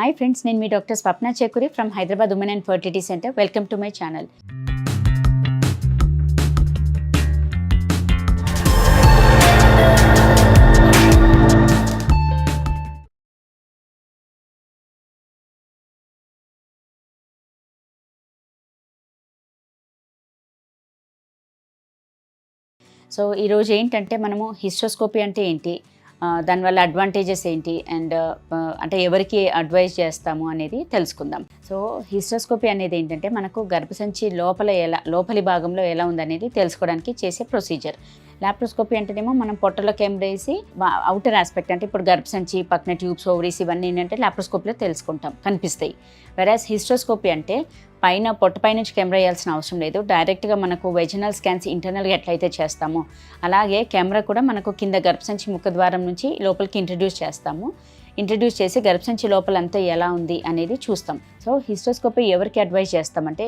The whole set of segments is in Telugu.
హాయ్ ఫ్రెండ్స్ నేను మీ doctor Swapna Chekuri from Hyderabad women and fertility centre welcome to my channel so ఈరోజు ఏంటంటే మనము హిస్టోస్కోపీ అంటే ఏంటి? దానివల్ల అడ్వాంటేజెస్ ఏంటి? అండ్ అంటే ఎవరికి అడ్వైజ్ చేస్తాము అనేది తెలుసుకుందాం. సో హిస్టోస్కోపీ అనేది ఏంటంటే మనకు గర్భసంచి లోపల ఎలా లోపలి భాగంలో ఎలా ఉందనేది తెలుసుకోవడానికి చేసే ప్రొసీజర్ లాప్రోస్కోపీ అంటేనేమో మనం పొట్టలో కెమెరేసి అవుటర్ ఆస్పెక్ట్ అంటే ఇప్పుడు గర్భసంచి పక్కన ట్యూబ్స్ ఓవరీస్ ఇవన్నీ ఏంటంటే లాప్రోస్కోపీలో తెలుసుకుంటాం కనిపిస్తాయి. వెరాస్ హిస్టోస్కోపీ అంటే పైన పొట్టపై నుంచి కెమెరా వేయాల్సిన అవసరం లేదు. డైరెక్ట్గా మనకు వెజినల్ స్కాన్స్ ఇంటర్నల్గా ఎట్లయితే చేస్తామో అలాగే కెమెరా కూడా మనకు కింద గర్భసంచి ముఖ ద్వారం నుంచి లోపలికి ఇంట్రడ్యూస్ చేస్తాము. ఇంట్రడ్యూస్ చేసి గర్భసంచి లోపల అంతా ఎలా ఉంది అనేది చూస్తాం. సో హిస్టోస్కోపీ ఎవరికి అడ్వైజ్ చేస్తామంటే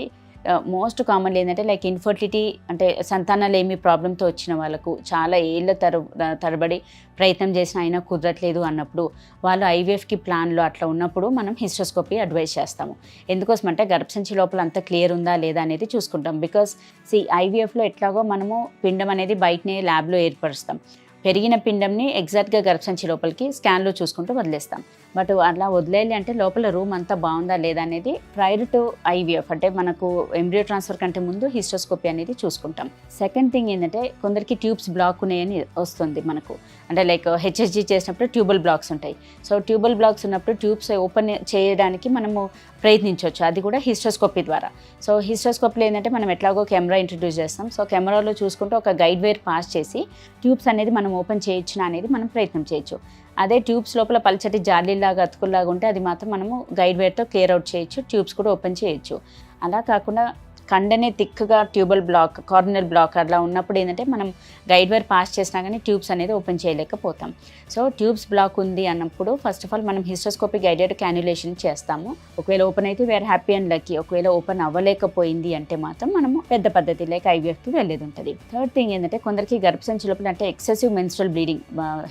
మోస్ట్ కామన్లీ ఏంటంటే లైక్ ఇన్ఫర్టిలిటీ అంటే సంతానాలు ఏమి ప్రాబ్లంతో వచ్చిన వాళ్ళకు చాలా ఏళ్ళ తర తరబడి ప్రయత్నం చేసిన అయినా కుదరట్లేదు అన్నప్పుడు వాళ్ళు ఐవీఎఫ్కి ప్లాన్లో అట్లా ఉన్నప్పుడు మనం హిస్టోస్కోపీ అడ్వైజ్ చేస్తాము. ఎందుకోసం అంటే గర్భసంచి లోపల అంత క్లియర్ ఉందా లేదా అనేది చూసుకుంటాం. బికాస్ సి ఐవీఎఫ్లో ఎట్లాగో మనము పిండం అనేది బయటనే ల్యాబ్లో ఏర్పరుస్తాం. పెరిగిన పిండంని ఎగ్జాక్ట్గా గర్భసంచి లోపలికి స్కాన్లో చూసుకుంటూ వదిలేస్తాం. బట్ అలా వదిలేయాలి అంటే లోపల రూమ్ అంతా బాగుందా లేదా అనేది ప్రైర్ టు ఐవీఎఫ్ అంటే మనకు ఎంబ్రియో ట్రాన్స్ఫర్ కంటే ముందు హిస్టోస్కోపీ అనేది చూసుకుంటాం. సెకండ్ థింగ్ ఏంటంటే కొందరికి ట్యూబ్స్ బ్లాక్ ఉన్నాయని వస్తుంది మనకు. అంటే లైక్ హెచ్ఎస్జీ చేసినప్పుడు ట్యూబల్ బ్లాక్స్ ఉంటాయి. సో ట్యూబల్ బ్లాక్స్ ఉన్నప్పుడు ట్యూబ్స్ ఓపెన్ చేయడానికి మనము ప్రయత్నించవచ్చు. అది కూడా హిస్టోస్కోపీ ద్వారా. సో హిస్టోస్కోపీలో ఏంటంటే మనం ఎట్లాగో కెమెరా ఇంట్రడ్యూస్ చేస్తాం. సో కెమెరాలో చూసుకుంటే ఒక గైడ్ వైర్ పాస్ చేసి ట్యూబ్స్ అనేది మనం ఓపెన్ చేయొచ్చునా అనేది మనం ప్రయత్నం చేయొచ్చు. అదే ట్యూబ్స్ లోపల పల్చటి జాలీలాగా అతుకుల్లాగా ఉంటే అది మాత్రం మనము గైడ్ వైర్తో క్లియర్ అవుట్ చేయొచ్చు. ట్యూబ్స్ కూడా ఓపెన్ చేయొచ్చు. అలా కాకుండా కండనే థిక్గా ట్యూబల్ బ్లాక్ కార్నర్ బ్లాక్ అట్లా ఉన్నప్పుడు ఏంటంటే మనం గైడ్ వైర్ పాస్ చేసినా కానీ ట్యూబ్స్ అనేది ఓపెన్ చేయలేకపోతాం. సో ట్యూబ్స్ బ్లాక్ ఉంది అన్నప్పుడు ఫస్ట్ ఆఫ్ ఆల్ మనం హిస్టోస్కోపిక్ గైడెడ్ క్యాన్యులేషన్ చేస్తాము. ఒకవేళ ఓపెన్ అయితే వేరే హ్యాపీ అండ్ లక్కీ ఒకవేళ ఓపెన్ అవ్వలేకపోయింది అంటే మాత్రం మనము పెద్ద పద్ధతి లేక ఐవీఎఫ్కి వెళ్ళేది ఉంటుంది. థర్డ్ థింగ్ ఏంటంటే కొందరికి గర్భసంచి లోపల అంటే excessive menstrual bleeding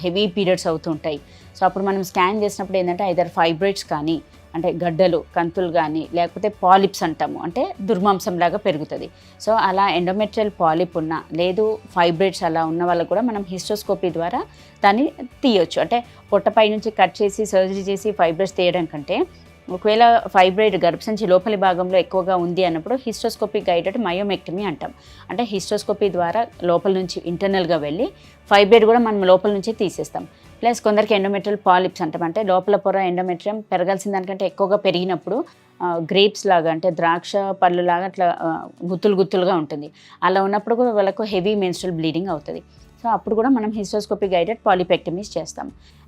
heavy periods అవుతుంటాయి సో అప్పుడు మనం స్కాన్ చేసినప్పుడు ఏంటంటే ఐదర్ ఫైబ్రైడ్స్ కానీ అంటే గడ్డలు కంతులు కానీ లేకపోతే పాలిప్స్ అంటాము. అంటే దుర్మాంసంలాగా పెరుగుతుంది. సో అలా ఎండోమెట్రియల్ పాలిప్ ఉన్న లేదు ఫైబ్రేట్స్ అలా ఉన్న వాళ్ళకు కూడా మనం హిస్టోస్కోపీ ద్వారా దాన్ని తీయొచ్చు. అంటే పొట్టపై నుంచి కట్ చేసి సర్జరీ చేసి ఫైబ్రేట్స్ తీయడం కంటే ఒకవేళ ఫైబ్రైడ్ గర్భసంచి లోపలి భాగంలో ఎక్కువగా ఉంది అన్నప్పుడు హిస్టోస్కోపీ గైడెడ్ మయోమెక్టమీ అంటాం. అంటే హిస్టోస్కోపీ ద్వారా లోపల నుంచి ఇంటర్నల్గా వెళ్ళి ఫైబ్రైడ్ కూడా మనం లోపల నుంచి తీసేస్తాం. ప్లస్ కొందరికి ఎండోమెట్రియల్ పాలిప్స్ అంటాం. అంటే లోపల పొర ఎండోమెట్రియం పెరగాల్సిన దానికంటే ఎక్కువగా పెరిగినప్పుడు గ్రేప్స్ లాగా అంటే ద్రాక్ష పళ్ళు లాగా అట్లా గుత్తులు గుత్తులుగా ఉంటుంది. అలా ఉన్నప్పుడు కూడా వాళ్ళకు హెవీ మెన్స్ట్రల్ బ్లీడింగ్ అవుతుంది. సో అప్పుడు కూడా మనం హిస్టోస్కోపీ గైడెడ్ పాలిపెక్టమీస్ చేస్తాం.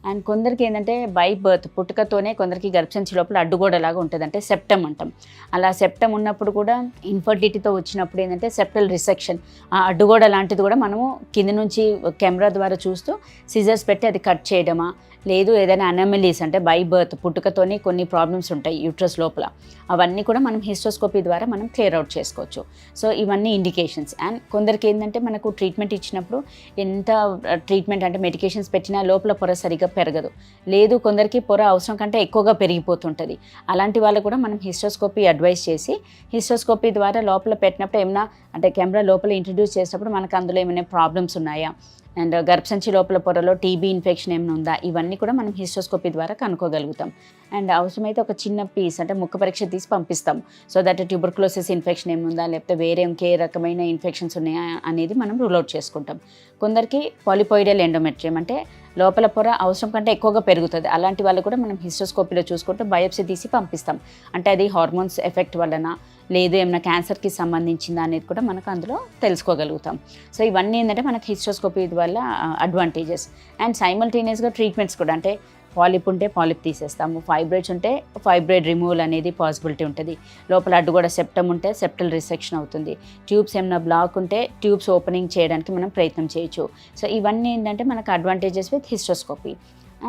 అండ్ కొందరికి ఏంటంటే బై బర్త్ పుట్టుకతోనే కొందరికి గర్భసంచి లోపల అడ్డుగోడలాగా ఉంటుంది అంటే సెప్టమ్ అంటాం. అలా సెప్టమ్ ఉన్నప్పుడు కూడా ఇన్ఫర్టిలిటీతో వచ్చినప్పుడు ఏంటంటే సెప్టల్ రిసెక్షన్ ఆ అడ్డుగోడ లాంటిది కూడా మనము కింద నుంచి కెమెరా ద్వారా చూస్తూ సిజర్స్ పెట్టి అది కట్ చేయడమా లేదు ఏదైనా అనమెలీస్ అంటే బై బర్త్ పుట్టుకతోనే కొన్ని ప్రాబ్లమ్స్ ఉంటాయి యూట్రస్ లోపల. అవన్నీ కూడా మనం హిస్టోస్కోపీ ద్వారా మనం క్లియర్ అవుట్ చేసుకోవచ్చు. సో ఇవన్నీ ఇండికేషన్స్ అండ్ కొందరికి ఏంటంటే మనకు ట్రీట్మెంట్ ఇచ్చినప్పుడు ఎంత uh, ట్రీట్మెంట్ అంటే మెడికేషన్స్ పెట్టినా లోపల పొర సరిగా పెరగదు. లేదు కొందరికి పొర అవసరం కంటే ఎక్కువగా పెరిగిపోతుంటుంది. అలాంటి వాళ్ళు కూడా మనం హిస్టోస్కోపీ అడ్వైస్ చేసి హిస్టోస్కోపీ ద్వారా లోపల పెట్టినప్పుడు ఏమైనా అంటే కెమెరా లోపల ఇంట్రడ్యూస్ చేసినప్పుడు మనకు అందులో ఏమైనా ప్రాబ్లమ్స్ ఉన్నాయా? అండ్ గర్భసంచి లోపల పొరలో టీబీ ఇన్ఫెక్షన్ ఏమైనా ఉందా? ఇవన్నీ కూడా మనం హిస్టోస్కోపీ ద్వారా కనుక్కోగలుగుతాం. అండ్ అవసరమైతే ఒక చిన్న పీస్ అంటే ముక్క పరీక్ష తీసి పంపిస్తాం. సో దట్ ట్యూబర్క్లోసిస్ ఇన్ఫెక్షన్ ఏముందా లేకపోతే వేరే ఇంకే రకమైన ఇన్ఫెక్షన్స్ ఉన్నాయా? అనేది మనం రూల్ అవుట్ చేసుకుంటాం. కొందరికి పాలిపోయిడల్ ఎండోమెట్రియం అంటే లోపల పొర అవసరం కంటే ఎక్కువగా పెరుగుతుంది. అలాంటి వాళ్ళు కూడా మనం హిస్టోస్కోపీలో చూసుకుంటూ బయోప్సీ తీసి పంపిస్తాం. అంటే అది హార్మోన్స్ ఎఫెక్ట్ వలన లేదు ఏమైనా క్యాన్సర్కి సంబంధించిందా అనేది కూడా మనకు అందులో తెలుసుకోగలుగుతాం. సో ఇవన్నీ ఏంటంటే మనకి హిస్టోస్కోపీ వల్ల అడ్వాంటేజెస్ అండ్ సైమల్టేనియస్గా ట్రీట్మెంట్స్ కూడా అంటే పాలిప్ ఉంటే పాలిప్ తీసేస్తాము ఫైబ్రైడ్స్ ఉంటే ఫైబ్రైడ్ రిమూవల్ అనేది పాసిబిలిటీ ఉంటుంది. లోపల అడ్డు కూడా సెప్టమ్ ఉంటే సెప్టల్ రిసెక్షన్ అవుతుంది. ట్యూబ్స్ ఏమైనా బ్లాక్ ఉంటే ట్యూబ్స్ ఓపెనింగ్ చేయడానికి మనం ప్రయత్నం చేయొచ్చు. సో ఇవన్నీ ఏంటంటే మనకు అడ్వాంటేజెస్ విత్ హిస్టోస్కోపీ.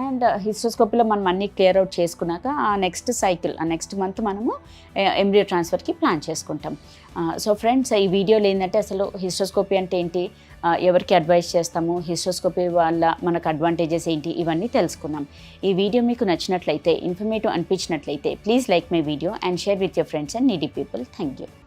అండ్ హిస్టోస్కోపీలో uh, మనం అన్నీ క్లియర్ అవుట్ చేసుకున్నాక ఆ నెక్స్ట్ సైకిల్ ఆ నెక్స్ట్ మంత్ మనము ఎంబ్రియో ట్రాన్స్ఫర్కి ప్లాన్ చేసుకుంటాం. సో ఫ్రెండ్స్ ఈ వీడియోలో ఏంటంటే అసలు హిస్టోస్కోపీ అంటే ఏంటి? ఎవరికి అడ్వైస్ చేస్తాము? హిస్టోస్కోపీ వల్ల మనకు అడ్వాంటేజెస్ ఏంటి? ఇవన్నీ తెలుసుకుందాం. ఈ వీడియో మీకు నచ్చినట్లయితే informative అనిపించినట్లయితే please like my video and share with your friends and needy people thank you